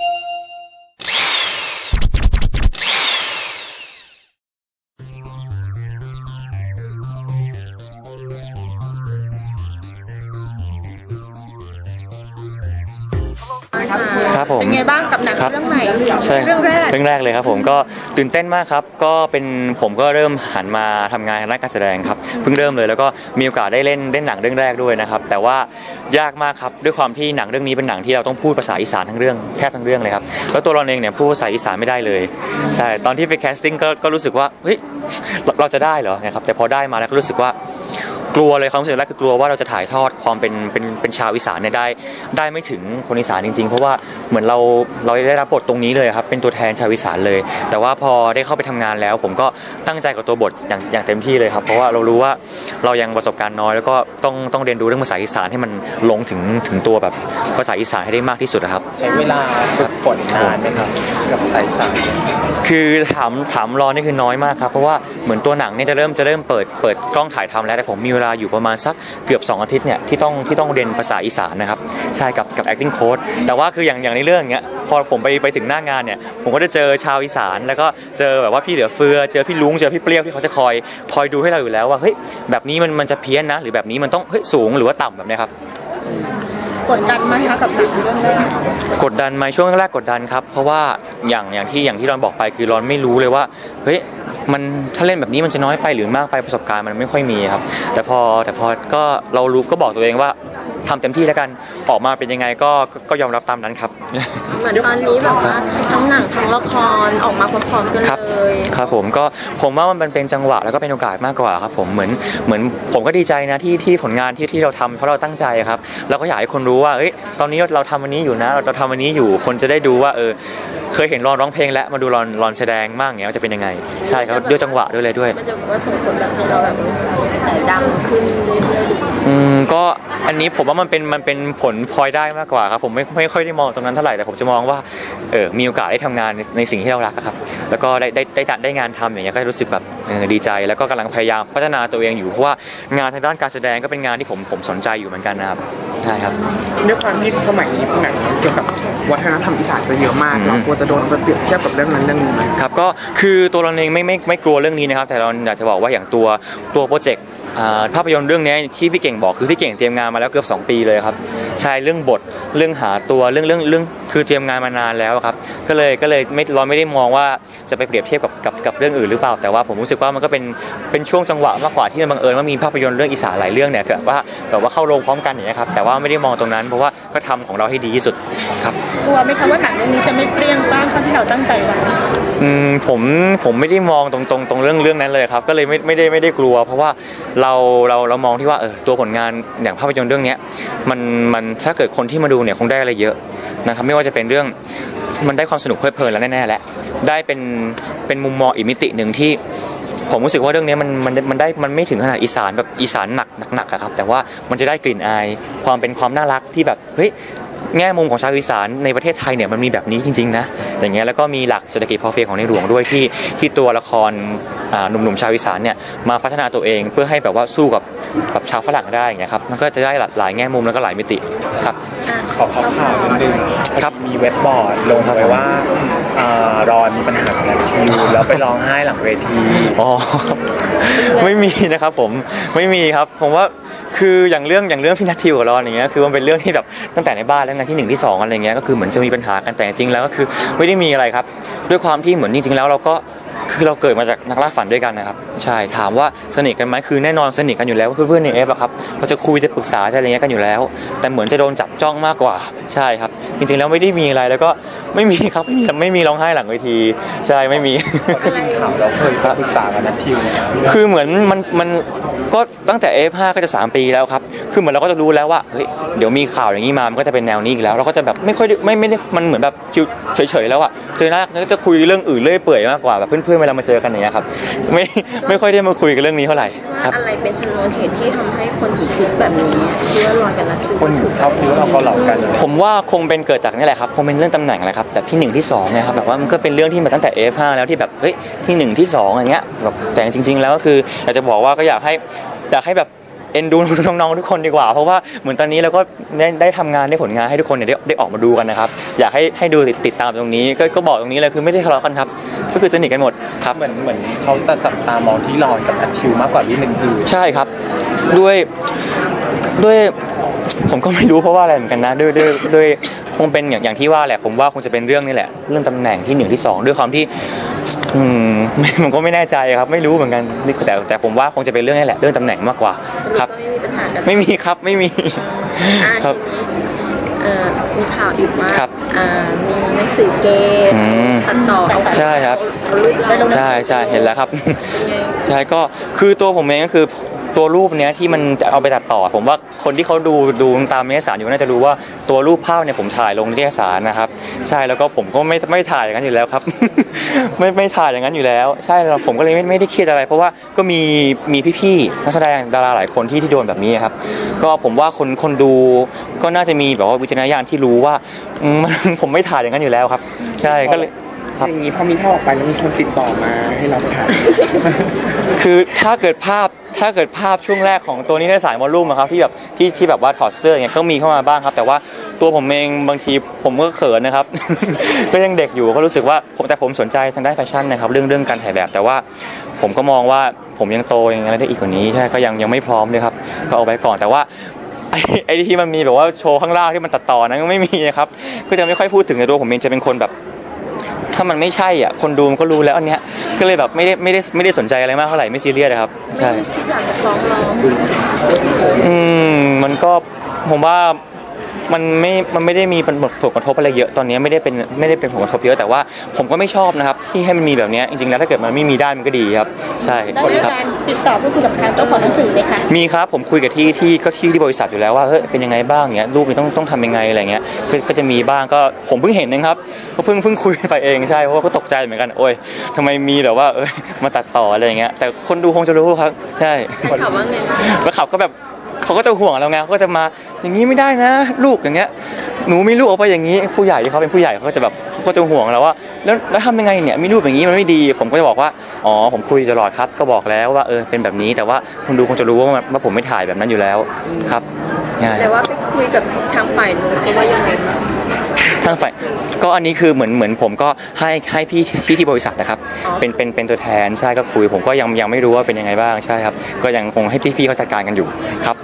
you ผมเป็นไงบ้างกับหนังครับเรื่องใหม่ใช่เรื่องแรกเรื่องแรกเลยครับผมก็ตื่นเต้นมากครับ ก็เป็นผมก็เริ่มหันมาทำงานด้านการแสดงครับเพิ่งเริ่มเลยแล้วก็มีโอกาสได้เล่นเล่นหนังเรื่องแรกด้วยนะครับ แต่ว่ายากมากครับด้วยความที่หนังเรื่องนี้เป็นหนังที่เราต้องพูดภาษาอีสานทั้งเรื่องแทบทั้งเรื่องเลยครับแล้วตัวเราเองเนี่ยพูดภาษาอีสานไม่ได้เลยใช่ตอนที่ไปแคสติ้งก็ก็รู้สึกว่าเฮ้ยเราเราจะได้เหรอนะครับแต่พอได้มาแล้วก็รู้สึกว่า กลัวเลยความรู้สึกแรกคือกลัวว่าเราจะถ่ายทอดความเป็นเป็นเป็นชาวอีสานเนี่ยได้ ได้ไม่ถึงคนอีสานจริง ๆ เพราะว่าเหมือนเราเราได้รับบทตรงนี้เลยครับเป็นตัวแทนชาวอีสานเลย แต่ว่าพอได้เข้าไปทำงานแล้ว ผมก็ตั้งใจกับตัวบทอย่างอย่างเต็มที่เลยครับ เพราะว่าเรารู้ว่าเรายังประสบการณ์น้อย แล้วก็ต้องต้องเรียนรู้เรื่องภาษาอีสานให้มันลงถึงถึงตัวแบบภาษาอีสานให้ได้มากที่สุดนะครับ ใช้เวลาฝึกฝนนานไหมครับกับสายสายคือถามถามรอนี่คือน้อยมากครับเพราะว่าเหมือนตัวหนังเนี่ยจะเริ่มจะเริ่มเปิดเปิดกล้องถ่ายทำแล้วแต่ผมมีเวลาอยู่ประมาณสักเกือบ 2 อาทิตย์เนี่ยที่ต้องที่ต้องเรียนภาษาอีสานนะครับใช่กับกับ acting coach แต่ว่าคืออย่างอย่างในเรื่องเนี้ยพอผมไปไปถึงหน้างานเนี่ยผมก็ได้เจอชาวอีสาน แล้วก็เจอแบบว่าพี่เหลือเฟือ เจอพี่ลุงเจอพี่เปรี้ยวที่เขาจะคอยคอยดูให้เราอยู่แล้วว่าเฮ้ยแบบนี้มันมันจะเพี้ยนนะ หรือแบบนี้มันต้องเฮ้ยสูงหรือว่าต่ำแบบนี้ครับ กดดันไหมคะกับหนังเรื่องแรกกดดันไหมช่วงแรกกดดันครับ เพราะว่าอย่างอย่างที่อย่างที่รอนบอกไปคือรอนไม่รู้เลยว่าเฮ้ยมันถ้าเล่นแบบนี้มันจะน้อยไปหรือมากไปประสบการณ์มันไม่ค่อยมีครับ แต่พอแต่พอก็เรารู้ก็บอกตัวเองว่า ทำเต็มที่แล้วกันออกมาเป็นยังไงก็ก็ก็ยอมรับตามนั้นครับ เหมือนตอนนี้แบบว่าทั้งหนังทั้งละครออกมาพร้อมๆกันครับเลยครับผมก็ผมว่ามันเป็นจังหวะแล้วก็เป็นโอกาสมากกว่าครับผมเหมือนเหมือนผมก็ดีใจนะที่ที่ผลงานที่ที่เราทำเพราะเราตั้งใจครับเราก็อยากให้คนรู้ว่าเอ้ยตอนนี้เราทำอันนี้อยู่นะเราเราทำอันนี้อยู่คนจะได้ดูว่าเออเคยเห็นรอนร้องเพลงแล้วมาดูรอนรอนแสดงบ้างเงี้ยว่าจะเป็นยังไง ใช่ครับด้วยจังหวะด้วยเลยด้วยมันจะแบบว่าส่งผลแบบให้เราแบบดังขึ้นเรื่อยอืมก็ อันนี้ผมว่ามันเป็นมันเป็นผลพลอยได้มากกว่าครับผมไม่ไม่ค่อยได้มองตรงนั้นเท่าไหร่แต่ผมจะมองว่าเออมีโอกาสได้ทำงานในในสิ่งที่เรารักอะครับ แล้วก็ได้ได้ได้ได้ได้งานทำอย่างเงี้ยก็รู้สึกแบบเออดีใจ แล้วก็กำลังพยายามพัฒนาตัวเองอยู่เพราะว่างานทางด้านการแสดงก็เป็นงานที่ผมผมสนใจอยู่เหมือนกันนะครับใช่ครับด้วยความที่สมัยนี้หนังเกี่ยวกับวัฒนธรรมอีสานจะเยอะมากอืมเรากลัวจะโดนไปเปรียบเทียบกับเรื่องนั้นเรื่องนี้ไหมครับก็คือตัวเราเองไม่ไม่ไม่กลัวเรื่องนี้นะครับ แต่เราอยากจะบอกว่าอย่างตัวตัวโปรเจกต์อ่า ภาพยนตร์เรื่องนี้ที่พี่เก่งบอกคือพี่เก่งเตรียมงานมาแล้วเกือบ 2 ปีเลยครับ ใช่เรื่องบทเรื่องหาตัวเรื่องเรื่องเรื่องคือเตรียมงานมานานแล้วครับ ก็เลยก็เลยไม่เราไม่ได้มองว่าจะไปเปรียบเทียบกับกับกับเรื่องอื่นหรือเปล่าแต่ว่าผมรู้สึกว่ามันก็เป็นเป็นช่วงจังหวะมากกว่าที่มันบังเอิญว่ามีภาพยนตร์เรื่องอีสานหลายเรื่องเนี่ยแบบว่าแบบว่าเข้าโรงพร้อมกันอย่างเงี้ยครับแต่ว่าไม่ได้มองตรงนั้นเพราะว่าก็ทำของเราให้ดีที่สุดครับๆกลัวไหมคะว่าหนังเรื่องนี้จะไม่เปรี้ยงป้างเท่าที่เราตั้งใจไว้อืมผมผมไม่ได้มองตรงตรงตรงเรื่องเรื่องนั้นเลยครับ ก็เลยไม่ไม่ได้ไม่ได้กลัว เพราะว่าเราเราเรามองที่ว่าเออตัวผลงานอย่างภาพยนตร์เรื่องเนี้ยมันมันถ้าเกิดคนที่มาดูเนี่ยคงได้อะไรเยอะนะครับไม่ว่าจะเป็นเรื่องมันได้ความสนุกเพลิดเพลินแล้วแน่ๆแหละได้เป็นเป็นมุมมองอีกมิติหนึ่งที่ ผมรู้สึกว่าเรื่องนี้มันมันมันได้มันไม่ถึงขนาดอีสานแบบอีสานหนักหนักๆอะครับแต่ว่ามันจะได้กลิ่นอายความเป็นความน่ารักที่แบบเฮ้ย แง่มุมของชาวอีสานในประเทศไทยเนี่ยมันมีแบบนี้จริงๆนะอย่างเงี้ยแล้วก็มีหลักเศรษฐกิจพอเพียงของในหลวงด้วยที่ที่ตัวละครอ่าหนุ่มๆชาวอีสานเนี่ยมาพัฒนาตัวเองเพื่อให้แบบว่าสู้กับแบบชาวฝรั่งได้อย่างเงี้ยครับมันก็จะได้หลากหลายแง่มุมแล้วก็หลายมิติครับขอข่าวข่าวนิดนึงครับมีเว็บบอร์ดลงไว้ว่า เอ่อรอนมีปัญหากับคิวแล้วไปร้องไห้หลังเวทีอ๋อ ไม่มีนะครับผมไม่มีครับผมว่าคืออย่างเรื่องอย่างเรื่องพี่นัททิวกับเราอย่างเงี้ยคือมันเป็นเรื่องที่แบบตั้งแต่ในบ้านแล้วนะที่หนึ่งที่สองอะไรเงี้ยก็คือเหมือนจะมีปัญหากันแต่จริงๆแล้วก็คือไม่ได้มีอะไรครับ ด้วยความที่เหมือนจริงๆแล้วเราก็คือเราเกิดมาจากนักล่าฝันด้วยกันนะครับ ใช่ถามว่าสนิทกันไหมคือแน่นอนสนิทกันอยู่แล้วเพื่อนๆในเอฟอะครับเราจะคุยจะปรึกษาจะอะไรเงี้ยกันอยู่แล้ว แต่เหมือนจะโดนจับจ้องมากกว่าใช่ครับ จริงๆแล้วไม่ได้มีอะไรแล้วก็ไม่มีครับไม่มีไม่มีร้องไห้หลังเวที ใช่ไม่มีได้ยินข่าวเราเคยปรึกษากับนัททิวนะครับคือเหมือนมันมันก็ตั้งแต่ F5 ก็จะ 3 ปีแล้วครับ คือเหมือนเราก็จะรู้แล้วว่า เฮ้ย เดี๋ยวมีข่าวอย่างนี้มา มันก็จะเป็นแนวนี้อีกแล้ว เราก็จะแบบไม่ค่อยได้ไม่ไม่ได้ มันเหมือนแบบชิวเฉยๆแล้วอะเจอหน้าก็จะคุยเรื่องอื่นเรื่อยเปื่อยมากกว่าแบบเพื่อนๆเวลามาเจอกันอย่างเงี้ยครับ ไม่ไม่ค่อยได้มาคุยกันเรื่องนี้เท่าไหร่ครับ อะไรเป็นชนวนเหตุที่ทำให้คนถึงคิดแบบนี้คิดว่ารอนกันละคือคนชอบคิดว่าเราเกาเหลากันผมว่าคงเป็นเกิดจากนี่แหละครับคงเป็นเรื่องตำแหน่งแหละครับแต่ที่หนึ่งที่สองเนี่ยครับแบบว่ามันก็เป็นเรื่องที่มาตั้งแต่ F5 แล้วที่แบบเฮ้ยที่หนึ่งที่สองอย่างเงี้ยแบบแต่จริง ๆ แล้วก็คืออยากจะบอกว่าก็อยากให้อยากให้แบบ เอ็นดูน้องๆทุกคนดีกว่า เพราะว่าเหมือนตอนนี้เราก็ได้ได้ทำงานได้ผลงานให้ทุกคนเนี่ยได้ได้ออกมาดูกันนะครับ อยากให้ให้ดูติดติดตามตรงนี้ก็ก็บอกตรงนี้เลยคือไม่ได้ทะเลาะกันครับก็คือสนิทกันหมดครับ เหมือนเหมือนเขาจะจับตามองที่รอนกับแอคคิวมากกว่าที่หนึ่งคือใช่ครับ ด้วยด้วย ผมก็ไม่รู้เพราะว่าอะไรเหมือนกันนะด้วยด้วยด้วยคงเป็นอย่างอย่างที่ว่าแหละ ผมว่าคงจะเป็นเรื่องนี่แหละ เรื่องตำแหน่งที่หนึ่งที่สองด้วยความที่อืมไม่ผมก็ไม่แน่ใจครับ ไม่รู้เหมือนกันนี่แต่แต่ผมว่าคงจะเป็นเรื่องนี้แหละเรื่องตำแหน่งมากกว่าครับก็ไม่มีปัญหากันไม่มีครับไม่มี อ่าครับทีนี้เอ่อมีข่าวอีกว่าครับอ่ามีหนังสือเกมอืมตัดต่อใช่ครับ เอารูปเราใช่ใช่เห็นแล้วครับ เป็นไง ใช่ก็คือตัวผมเองก็คือ ตัวรูปเนี้ยที่มันจะเอาไปตัดต่อ ผมว่าคนที่เขาดูดูตามนิตยสารอยู่น่าจะรู้ว่าตัวรูปภาพเนี่ยผมถ่ายลงนิตยสารนะครับใช่แล้วก็ผมก็ไม่ไม่ถ่ายอย่างนั้นอยู่แล้วครับ ไม่ไม่ถ่ายอย่างนั้นอยู่แล้ว ใช่แล้วผมก็เลยไม่ไม่ได้เครียดอะไร เพราะว่าก็มีมีพี่ๆนักแสดงดาราหลายคนที่ที่โดนแบบนี้ครับก็ผมว่าคนคนดูก็น่าจะมีแบบว่าวิจารณญาณที่รู้ว่าอืม ผมไม่ถ่ายอย่างนั้นอยู่แล้วครับ ใช่ก็เลย ครับ อย่างนี้พอมีภาพออกไปแล้วมีคนติดต่อมาให้เราไปถ่าย คือถ้าเกิดภาพ ถ้าเกิดภาพช่วงแรกของตัวนี้ในสายวอลลุ่มอะครับที่แบบที่ที่แบบว่าถอดเสื้ออย่างเงี้ยก็มีเข้ามาบ้างครับ แต่ว่าตัวผมเองบางทีผมก็เขินนะครับ ก็ยังเด็กอยู่ก็รู้สึกว่าผมแต่ผมสนใจทางด้านแฟชั่นนะครับเรื่องเรื่องการถ่ายแบบ แต่ว่าผมก็มองว่าผมยังโตยังอะไรได้อีกกว่านี้ใช่ก็ยังยังไม่พร้อมเลยครับก็เอาไว้ก่อนแต่ว่าไอ้ไอ้ที่มันมีแบบว่าโชว์ข้างล่างที่มันตัดต่อนั้นก็ไม่มีนะครับก็จะไม่ค่อยพูดถึงในตัวผมเองจะเป็นคนแบบ ถ้ามันไม่ใช่อะคนดูมันก็รู้แล้วอันเนี้ยก็เลยแบบไม่ได้ไม่ได้ไม่ได้สนใจอะไรมากเท่าไหร่ไม่ซีเรียสนะครับใช่ที่อยากจะฟ้องร้องอืมมันก็ผมว่ามันไม่ มันไม่ได้มีผลกระทบอะไรเยอะตอนนี้ไม่ได้เป็นไม่ได้เป็นผลกระทบเยอะแต่ว่าผมก็ไม่ชอบนะครับ ที่ให้มันมีแบบเนี้ยจริงๆแล้วถ้าเกิดมันไม่มีได้มันก็ดีครับ ใช่ได้มีครับการ ติดต่อพูดคุยกับทางเจ้าของหนังสือไหมคะมีครับผมคุยกับที่ที่ก็ที่ที่บริษัทอยู่แล้วว่าเฮ้ยเป็นยังไงบ้างเงี้ยรูปนี้ต้องต้องทำยังไงอะไรเงี้ยก็ก็จะมีบ้างก็ผมเพิ่งเห็นนะครับก็เพิ่งเพิ่งคุยไปเองใช่เพราะว่าก็ตกใจเหมือนกันโอ้ยทำไมมีแบบว่าเอ้ยมาตัดต่ออะไรอย่างเงี้ยแต่คนดูคงจะรู้ครับ ใช่ข่าวว่าไงบ้างแล้วเขาก็แบบเขาก็จะห่วงเราไงเขาก็จะมาอย่างนี้ไม่ได้นะ ลูกอย่างเงี้ย หนูมีลูกออกไปอย่างนี้ ผู้ใหญ่ที่เขาเป็นผู้ใหญ่เขาก็จะแบบเขาก็จะห่วงเราว่า แล้วแล้วทำยังไงเนี่ยมีลูกอย่างนี้มันไม่ดี ผมก็จะบอกว่าอ๋อผมคุยตลอดครับก็บอกแล้วว่าเออเป็นแบบนี้ แต่ว่าคนดูคงจะรู้ว่ามันว่าผมไม่ถ่ายแบบนั้นอยู่แล้วครับง่าย แต่ว่าไปคุยกับทางฝ่ายนู้นเขาว่ายังไงบ้างทางฝ่ายก็อันนี้คือเหมือนเหมือนผมก็ให้ให้พี่พี่ที่บริษัทนะครับอ๋อเป็นเป็นเป็นตัวแทนใช่ก็คุย ผมก็ยังยังไม่รู้ว่าเป็นยังไงบ้างใช่ครับ ก็ยังคงให้พี่ๆเขาจัดการกันอยู่ครับ